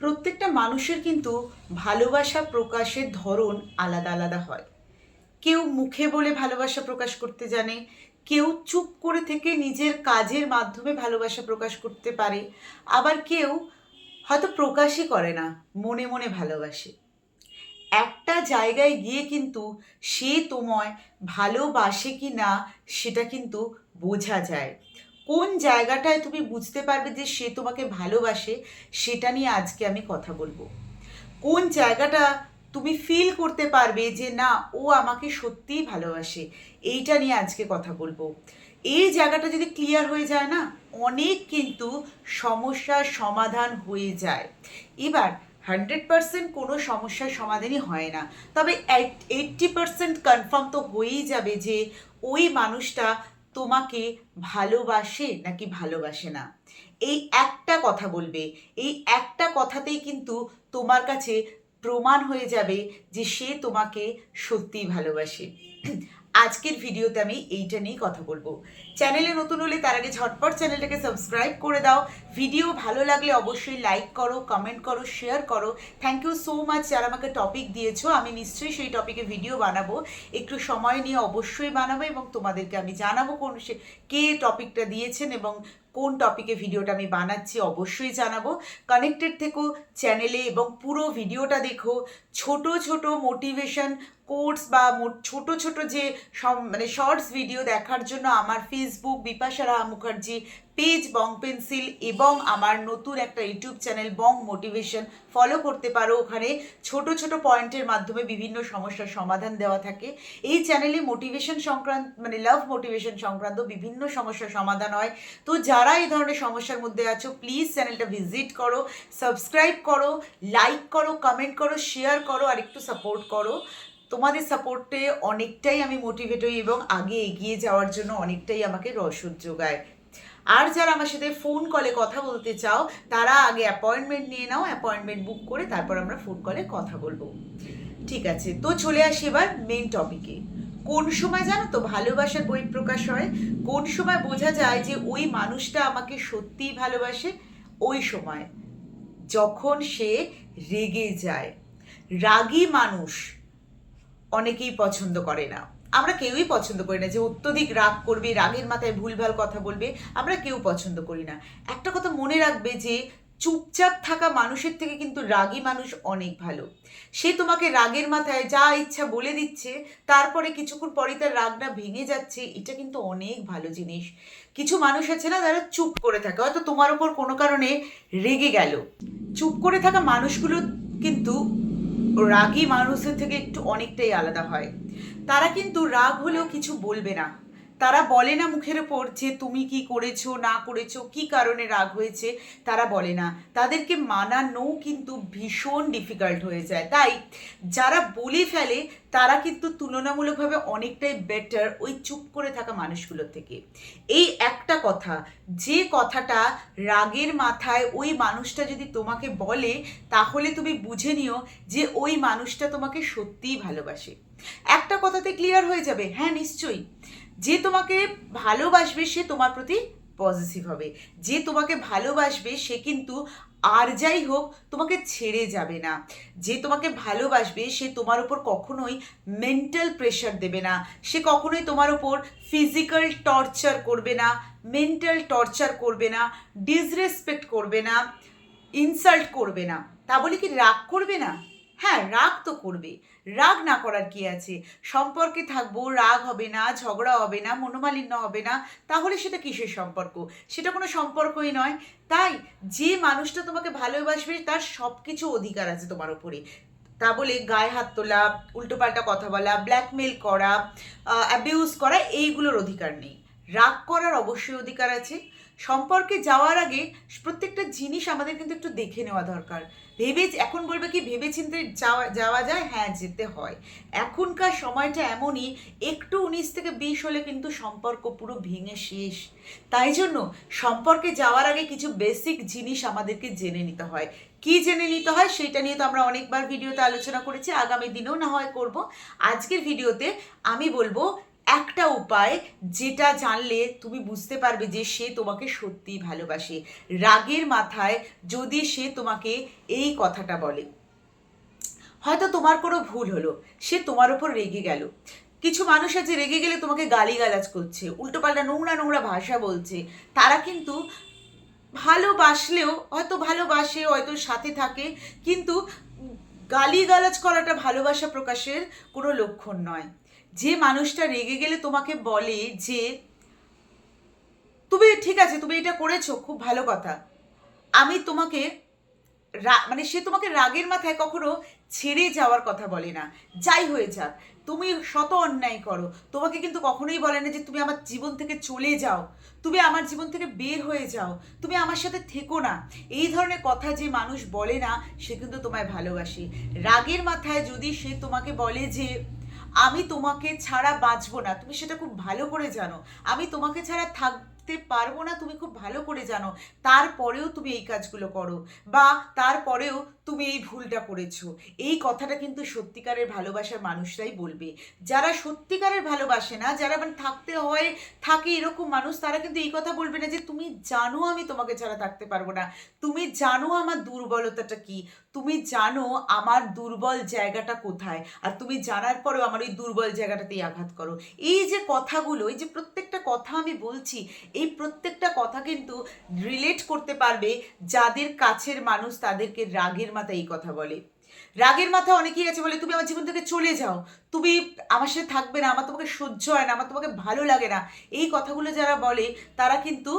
প্রত্যেকটা মানুষের কিন্তু ভালোবাসা প্রকাশের ধরন আলাদা আলাদা হয়। কেউ মুখে বলে ভালোবাসা প্রকাশ করতে জানে, কেউ চুপ করে থেকে নিজের কাজের মাধ্যমে ভালোবাসা প্রকাশ করতে পারে, আবার কেউ হয়তো প্রকাশই করে না, মনে মনে ভালোবাসে। একটা জায়গায় গিয়ে কিন্তু সে তোমায় ভালোবাসে কি না সেটা কিন্তু বোঝা যায়। কোন জায়গাটায় তুমি বুঝতে পারবে যে সে তোমাকে ভালোবাসে, সেটা নিয়ে আজকে আমি কথা বলব। কোন জায়গাটা তুমি ফিল করতে পারবে যে না, ও আমাকে সত্যিই ভালোবাসে, এইটা নিয়ে আজকে কথা বলব। এই জায়গাটা যদি ক্লিয়ার হয়ে যায় না, অনেক কিন্তু সমস্যার সমাধান হয়ে যায়। এবার হান্ড্রেড পার্সেন্ট কোনো সমস্যার সমাধানই হয় না। তবে এইটটি পার্সেন্ট কনফার্ম তো হয়েই যাবে যে ওই মানুষটা তোমাকে ভালোবাসে নাকি ভালোবাসে না? এই একটা কথা বলবে, এই একটা কথাতেই কিন্তু তোমার কাছে প্রমাণ হয়ে যাবে যে সে তোমাকে সত্যিই ভালোবাসে। আজকের ভিডিওতে আমি এইটা নিয়েই কথা বলব। চ্যানেলে নতুন হলে তার আগে ঝটপট চ্যানেলটাকে সাবস্ক্রাইব করে দাও। ভিডিও ভালো লাগলে অবশ্যই লাইক করো কমেন্ট করো শেয়ার করো। থ্যাংক ইউ সো মাচ যারা আমাকে টপিক দিয়েছ। আমি নিশ্চয়ই সেই টপিকে ভিডিও বানাবো। একটু সময় নিয়ে অবশ্যই বানাবো এবং তোমাদেরকে আমি জানাব কোন সে কে টপিকটা দিয়েছেন এবং কোন টপিকে ভিডিওটা আমি বানাচ্ছি অবশ্যই জানাব। কানেক্টেড থেকো চ্যানেলে এবং পুরো ভিডিওটা দেখো। ছোট ছোট মোটিভেশন কোর্স বা ছোট ছোট যে মানে শর্টস ভিডিও দেখার জন্য আমার Facebook Bipasha Raha Mukherjee page, Bong pencil এবং আমার নতুন একটা YouTube channel, Bong motivation. Follow করতে পারো ওখানে। ছোট ছোট পয়েন্টের মাধ্যমে বিভিন্ন সমস্যার সমাধান দেওয়া থাকে। এই চ্যানেলে মোটিভেশন সংক্রান্ত মানে লাভ মোটিভেশন সংক্রান্ত বিভিন্ন সমস্যার সমাধান হয়। তো যারা এই ধরনের সমস্যার মধ্যে আছো প্লিজ চ্যানেলটা ভিজিট করো সাবস্ক্রাইব করো লাইক করো কমেন্ট করো শেয়ার করো আর একটু সাপোর্ট করো। তোমাদের সাপোর্টে অনেকটাই আমি মোটিভেট হই এবং আগে এগিয়ে যাওয়ার জন্য অনেকটাই আমাকে রসদ যোগায়। আর যারা আমার সাথে ফোন কলে কথা বলতে চাও, তারা আগে অ্যাপয়েন্টমেন্ট নিয়ে নাও অ্যাপয়েন্টমেন্ট বুক করে তারপর আমরা ফোন কলে কথা বলব। ঠিক আছে, তো চলে আসি এবার মেন টপিকে কোন সময় জানো তো ভালোবাসার বই প্রকাশ হয়? কোন সময় বোঝা যায় যে ওই মানুষটা আমাকে সত্যিই ভালোবাসে? ওই সময়, যখন সে রেগে যায়। রাগী মানুষ অনেকেই পছন্দ করে না। আমরা কেউই পছন্দ করি না যে অত্যধিক রাগ করবে, রাগের মাথায় ভুলভাল কথা বলবে, আমরা কেউ পছন্দ করি না। একটা কথা মনে রাখবে যে চুপচাপ থাকা মানুষের থেকে কিন্তু রাগী মানুষ অনেক ভালো। সে তোমাকে রাগের মাথায় যা ইচ্ছা বলে দিচ্ছে, তারপরে কিছুক্ষণ পরে তার রাগটা ভেঙে যাচ্ছে, এটা কিন্তু অনেক ভালো জিনিস। কিছু মানুষ আছে না, যারা চুপ করে থাকে, হয়তো তোমার ওপর কোনো কারণে রেগে গেল। চুপ করে থাকা মানুষগুলো কিন্তু রাগী মানুষের থেকে একটু অনেকটাই আলাদা হয়। তারা কিন্তু রাগ হলেও কিছু বলবে না। তারা বলে না মুখের ওপর যে তুমি কি করেছ, না করেছ, কি কারণে রাগ হয়েছে, তারা বলে না। তাদেরকে মানানো কিন্তু ভীষণ ডিফিকাল্ট হয়ে যায়। তাই যারা বলে ফেলে, তারা কিন্তু তুলনামূলকভাবে অনেকটাই বেটার ওই চুপ করে থাকা মানুষগুলোর থেকে। এই একটা কথা, যে কথাটা রাগের মাথায় ওই মানুষটা যদি তোমাকে বলে, তাহলে তুমি বুঝে নিও যে ওই মানুষটা তোমাকে সত্যিই ভালোবাসে। একটা কথাতে ক্লিয়ার হয়ে যাবে হ্যাঁ নিশ্চয়ই। যে তোমাকে ভালোবাসবে সে তোমার প্রতি পজিটিভ হবে। যে তোমাকে ভালোবাসবে সে কিন্তু আর যাই হোক তোমাকে ছেড়ে যাবে না। যে তোমাকে ভালোবাসবে সে তোমার উপর কখনোই মেন্টাল প্রেশার দেবে না। সে কখনোই তোমার উপর ফিজিক্যাল টর্চার করবে না মেন্টাল টর্চার করবে না ডিসরেসপেক্ট করবে না ইনসাল্ট করবে না। তা বলে কি রাগ করবে না? হ্যাঁ রাগ তো করবে রাগ না করার কি আছে? সম্পর্কে থাকব, রাগ হবে না, ঝগড়া হবে না, মনোমালিন্য হবে না, তাহলে সেটা কিসের সম্পর্ক? সেটা কোনো সম্পর্কই নয়। তাই যে মানুষটা তোমাকে ভালোবাসবে, তার সব কিছু অধিকার আছে তোমার উপরে। তা বলে গায়ে হাত তোলা, উল্টোপাল্টা কথা বলা ব্ল্যাকমেল করা অ্যাবিউজ করা, এইগুলোর অধিকার নেই। রাগ করার অবশ্যই অধিকার আছে। সম্পর্কে যাওয়ার আগে প্রত্যেকটা জিনিস আমাদের কিন্তু একটু দেখে নেওয়া দরকার। ভেবে এখন বলবে কি? ভেবে চিনতে যাওয়া যাওয়া যায়? হ্যাঁ যেতে হয়। এখনকার সময়টা এমনই, একটু উনিশ থেকে বিশ হলে কিন্তু সম্পর্ক পুরো ভেঙে শেষ। তাই জন্য সম্পর্কে যাওয়ার আগে কিছু বেসিক জিনিস আমাদেরকে জেনে নিতে হয়। কি জেনে নিতে হয় সেটা নিয়ে তো আমরা অনেকবার ভিডিওতে আলোচনা করেছি। আগামী দিনেও না হয় করব। আজকের ভিডিওতে আমি বলব একটা উপায় যেটা জানলে তুমি বুঝতে পারবে যে সে তোমাকে সত্যিই ভালোবাসে। রাগের মাথায় যদি সে তোমাকে এই কথাটা বলে, হয়তো তোমার কোনো ভুল হলো, সে তোমার ওপর রেগে গেল। কিছু মানুষ আছে রেগে গেলে তোমাকে গালিগালাজ করছে, উল্টোপাল্টা নোংরা নোংরা ভাষা বলছে। তারা কিন্তু ভালোবাসলেও হয়তো ভালোবাসে, হয়তো সাথে থাকে, কিন্তু গালিগালাজ করাটা ভালোবাসা প্রকাশের কোনো লক্ষণ নয়। যে মানুষটা রেগে গেলে তোমাকে বলে যে, তুমি ঠিক আছে, তুমি এটা করেছ, খুব ভালো কথা। আমি তোমাকে মানে সে তোমাকে রাগের মাথায় কখনো ছেড়ে যাওয়ার কথা বলে না। যাই হয়ে যাক, তুমি শত অন্যায় করো। তোমাকে কিন্তু কখনোই বলে না যে, তুমি আমার জীবন থেকে চলে যাও। তুমি আমার জীবন থেকে বের হয়ে যাও। তুমি আমার সাথে থেকো না। এই ধরনের কথা যে মানুষ বলে না, সে কিন্তু তোমায় ভালোবাসে। রাগের মাথায় যদি সে তোমাকে বলে যে আমি তোমাকে ছাড়া বাঁচবো না। তুমি সেটা খুব ভালো করে জানো। আমি তোমাকে ছাড়া থাকতে পারব না, তুমি খুব ভালো করে জানো। তারপরেও তুমি এই কাজগুলো করো। বা তারপরেও তুমি এই ভুলটা করেছ। এই কথাটা কিন্তু সত্যিকারের ভালোবাসার মানুষরাই বলবে। যারা সত্যিকারের ভালোবাসে না, যারা মানে থাকতে হয়, থাকে এরকম মানুষ, তারা কিন্তু এই কথা বলবে না যে, তুমি জানো আমি তোমাকে ছাড়া থাকতে পারব না। তুমি জানো আমার দুর্বলতাটা কি? তুমি জানো আমার দুর্বল জায়গাটা কোথায়? আর তুমি জানার পরেও আমার ওই দুর্বল জায়গাটাতেই আঘাত করো। এই যে কথাগুলো, এই যে প্রত্যেকটা কথা আমি বলছি, এই প্রত্যেকটা কথা কিন্তু রিলেট করতে পারবে যাদের কাছের মানুষ তাদেরকে রাগের মাথায় এই কথা বলে। রাগের মাথা অনেকেই আছে বলে, তুমি আমার জীবন থেকে চলে যাও। তুমি আমার সাথে থাকবে না, আমার তোমাকে সহ্য হয় না, আমার তোমাকে ভালো লাগে না। এই কথাগুলো যারা বলে, তারা কিন্তু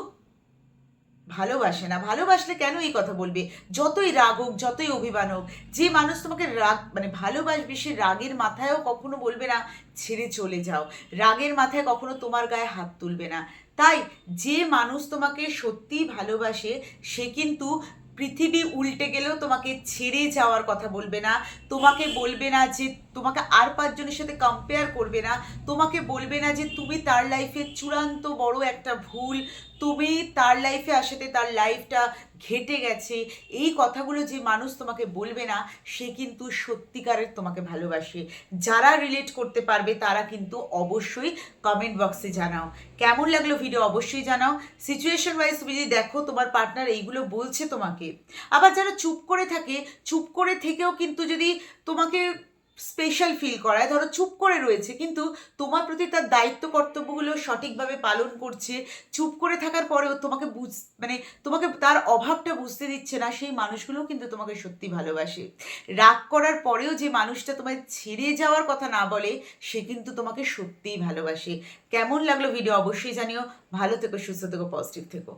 ভালোবাসে না। ভালোবাসলে কেন এই কথা বলবে? যতই রাগ হোক, যতই অভিমান হোক, যে মানুষ তোমাকে রাগ মানে ভালোবাসবে, সে রাগের মাথায়ও কখনো বলবে না, ছেড়ে চলে যাও। রাগের মাথায় কখনো তোমার গায়ে হাত তুলবে না। তাই যে মানুষ তোমাকে সত্যিই ভালোবাসে, সে কিন্তু পৃথিবী উল্টে গেলেও তোমাকে ছেড়ে যাওয়ার কথা বলবে না। তোমাকে বলবে না যে তোমাকে আর পাঁচজনের সাথে কম্পেয়ার করবে না। তোমাকে বলবে না যে তুমি তার লাইফে চূড়ান্ত বড় একটা ভুল, তুমি তার লাইফে আসাতে তার লাইফটা ঘেটে গেছে। এই কথাগুলো যে মানুষ তোমাকে বলবে না, সে কিন্তু সত্যিকারের তোমাকে ভালোবাসে। যারা রিলেট করতে পারবে, তারা কিন্তু অবশ্যই কমেন্ট বক্সে জানাও। কেমন লাগল ভিডিও অবশ্যই জানাও। সিচুয়েশন ওয়াইজ তুমি যদি দেখো তোমার পার্টনার এইগুলো বলছে তোমাকে। আবার যারা চুপ করে থাকে, চুপ করে থেকেও কিন্তু যদি তোমাকে স্পেশাল ফিল করায়। ধরো চুপ করে রয়েছে, কিন্তু তোমার প্রতি তার দায়িত্ব, কর্তব্যগুলো সঠিকভাবে পালন করছে। চুপ করে থাকার পরেও তোমাকে বুঝ মানে তোমাকে তার অভাবটা বুঝতে দিচ্ছে না, সেই মানুষগুলোও কিন্তু তোমাকে সত্যি ভালোবাসে। রাগ করার পরেও যে মানুষটা তোমায় ছেড়ে যাওয়ার কথা না বলে, সে কিন্তু তোমাকে সত্যিই ভালোবাসে। কেমন লাগল ভিডিও অবশ্যই জানিও। ভালো থেকো, সুস্থ থেকো পজিটিভ থেকো।